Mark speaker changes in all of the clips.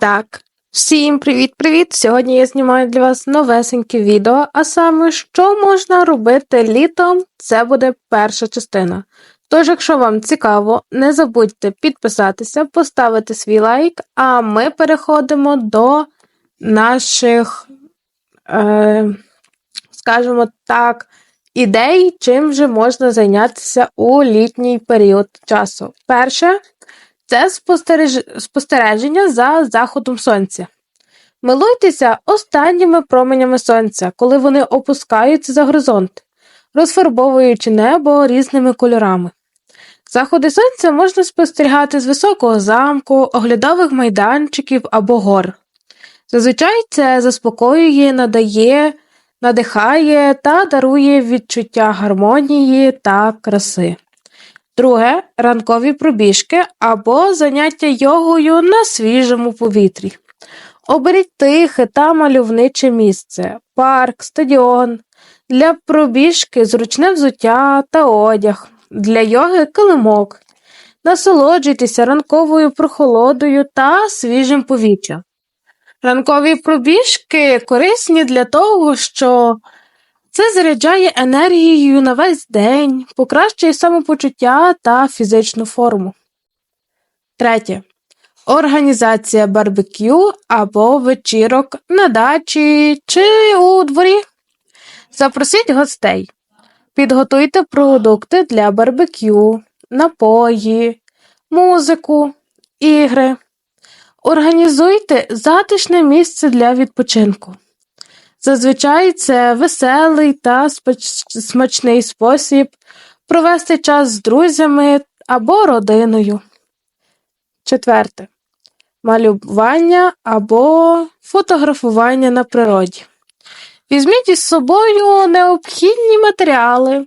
Speaker 1: так, всім привіт-привіт! Сьогодні я знімаю для вас новесеньке відео, а саме, що можна робити літом, це буде перша частина. Тож, якщо вам цікаво, не забудьте підписатися, поставити свій лайк, а ми переходимо до наших, е, скажімо так, ідей, чим же можна зайнятися у літній період часу. Перше це спостереж... спостереження за заходом сонця. Милуйтеся останніми променями сонця, коли вони опускаються за горизонт, розфарбовуючи небо різними кольорами. Заходи сонця можна спостерігати з високого замку, оглядових майданчиків або гор. Зазвичай це заспокоює, надає, надихає та дарує відчуття гармонії та краси. Друге ранкові пробіжки або заняття йогою на свіжому повітрі. Оберіть тихе та мальовниче місце, парк, стадіон, для пробіжки зручне взуття та одяг, для йоги килимок. Насолоджуйтеся ранковою прохолодою та свіжим повітрям. Ранкові пробіжки корисні для того, що це заряджає енергією на весь день, покращує самопочуття та фізичну форму. Третє. Організація барбекю або вечірок на дачі чи у дворі. Запросіть гостей. Підготуйте продукти для барбекю, напої, музику, ігри. Організуйте затишне місце для відпочинку. Зазвичай це веселий та смачний спосіб провести час з друзями або родиною. Четверте. Малювання або фотографування на природі. Візьміть із собою необхідні матеріали,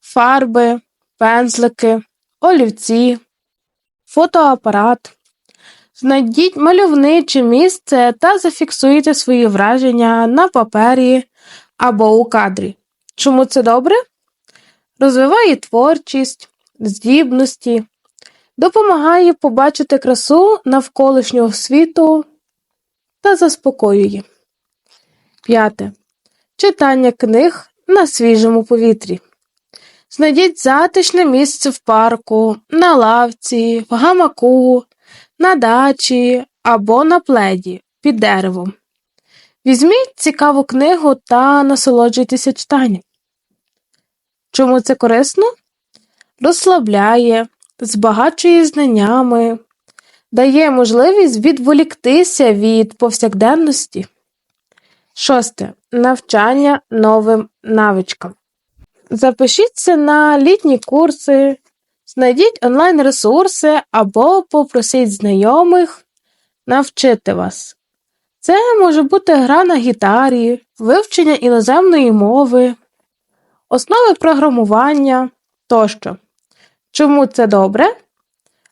Speaker 1: фарби, пензлики, олівці, фотоапарат. Знайдіть мальовниче місце та зафіксуйте свої враження на папері або у кадрі. Чому це добре? Розвиває творчість, здібності, допомагає побачити красу навколишнього світу та заспокоює. П'яте. Читання книг на свіжому повітрі. Знайдіть затишне місце в парку, на лавці, в гамаку на дачі або на пледі під деревом. Візьміть цікаву книгу та насолоджуйтеся читанням. Чому це корисно? Розслабляє, збагачує знаннями, дає можливість відволіктися від повсякденності. Шосте. Навчання новим навичкам. Запишіться на літні курси, Знайдіть онлайн-ресурси або попросіть знайомих навчити вас. Це може бути гра на гітарі, вивчення іноземної мови, основи програмування тощо. Чому це добре?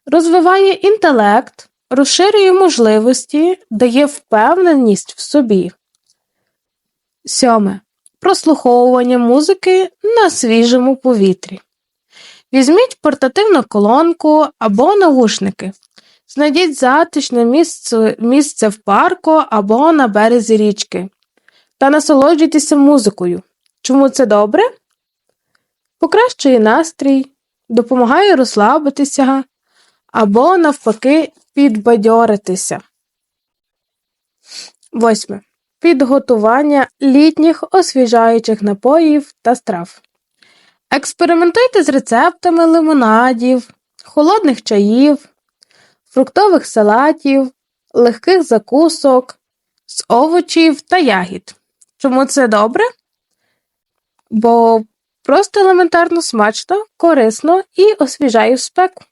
Speaker 1: Розвиває інтелект, розширює можливості, дає впевненість в собі. Сьоме. Прослуховування музики на свіжому повітрі. Візьміть портативну колонку або навушники. Знайдіть затишне місце, місце в парку або на березі річки та насолоджуйтеся музикою. Чому це добре? Покращує настрій, допомагає розслабитися або, навпаки, підбадьоритися. Восьме. Підготування літніх освіжаючих напоїв та страв. Експериментуйте з рецептами лимонадів, холодних чаїв, фруктових салатів, легких закусок, з овочів та ягід. Чому це добре? Бо просто елементарно смачно, корисно і освіжає в спеку.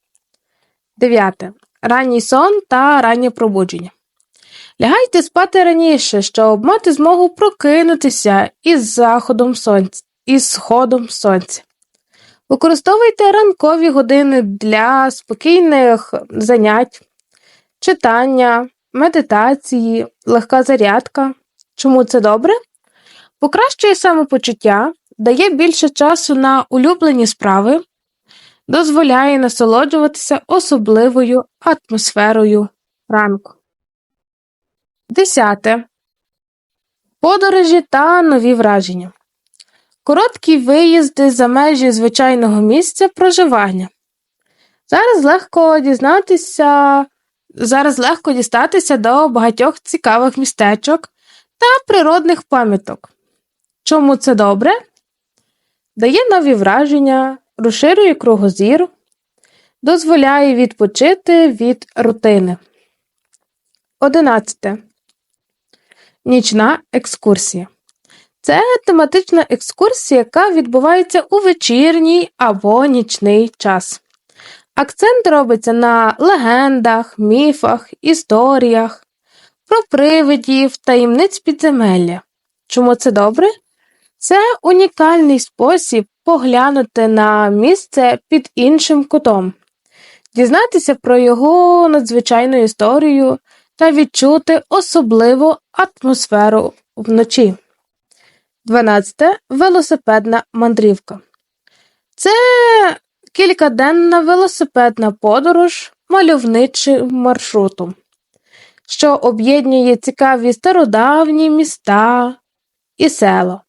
Speaker 1: 9. Ранній сон та раннє пробудження. Лягайте спати раніше, щоб мати змогу прокинутися із заходом сонця, із сходом сонця. Використовуйте ранкові години для спокійних занять, читання, медитації, легка зарядка. Чому це добре? Покращує самопочуття, дає більше часу на улюблені справи, дозволяє насолоджуватися особливою атмосферою ранку. Десяте. Подорожі та нові враження. Короткі виїзди за межі звичайного місця проживання. Зараз легко дізнатися, зараз легко дістатися до багатьох цікавих містечок та природних пам'яток. Чому це добре? Дає нові враження, розширює кругозір, дозволяє відпочити від рутини. 11. Нічна екскурсія. Це тематична екскурсія, яка відбувається у вечірній або нічний час. Акцент робиться на легендах, міфах, історіях, про привидів, таємниць підземелля. Чому це добре? Це унікальний спосіб поглянути на місце під іншим кутом, дізнатися про його надзвичайну історію та відчути особливу атмосферу вночі. 12. Велосипедна мандрівка. Це кількаденна велосипедна подорож мальовничим маршрутом, що об'єднує цікаві стародавні міста і села.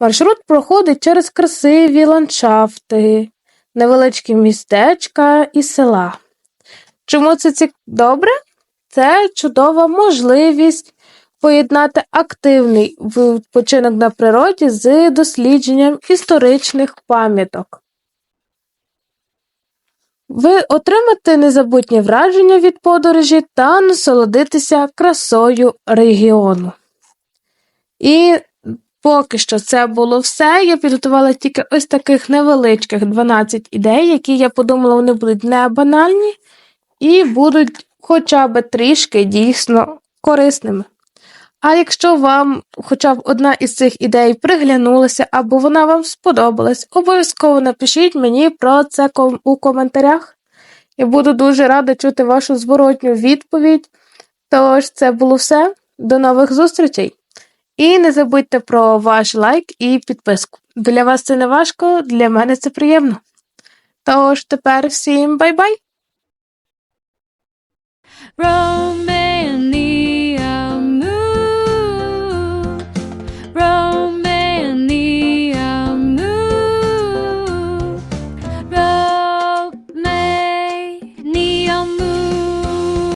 Speaker 1: Маршрут проходить через красиві ландшафти, невеличкі містечка і села. Чому це ці... добре? Це чудова можливість поєднати активний відпочинок на природі з дослідженням історичних пам'яток. Ви отримаєте незабутні враження від подорожі та насолодитися красою регіону. І поки що це було все. Я підготувала тільки ось таких невеличких 12 ідей, які я подумала, вони будуть не банальні і будуть хоча б трішки дійсно корисними. А якщо вам хоча б одна із цих ідей приглянулася або вона вам сподобалась, обов'язково напишіть мені про це у коментарях. Я буду дуже рада чути вашу зворотню відповідь. Тож, це було все. До нових зустрічей! І не забудьте про ваш лайк і підписку. Для вас це не важко, для мене це приємно. Тож тепер всім бай-бай!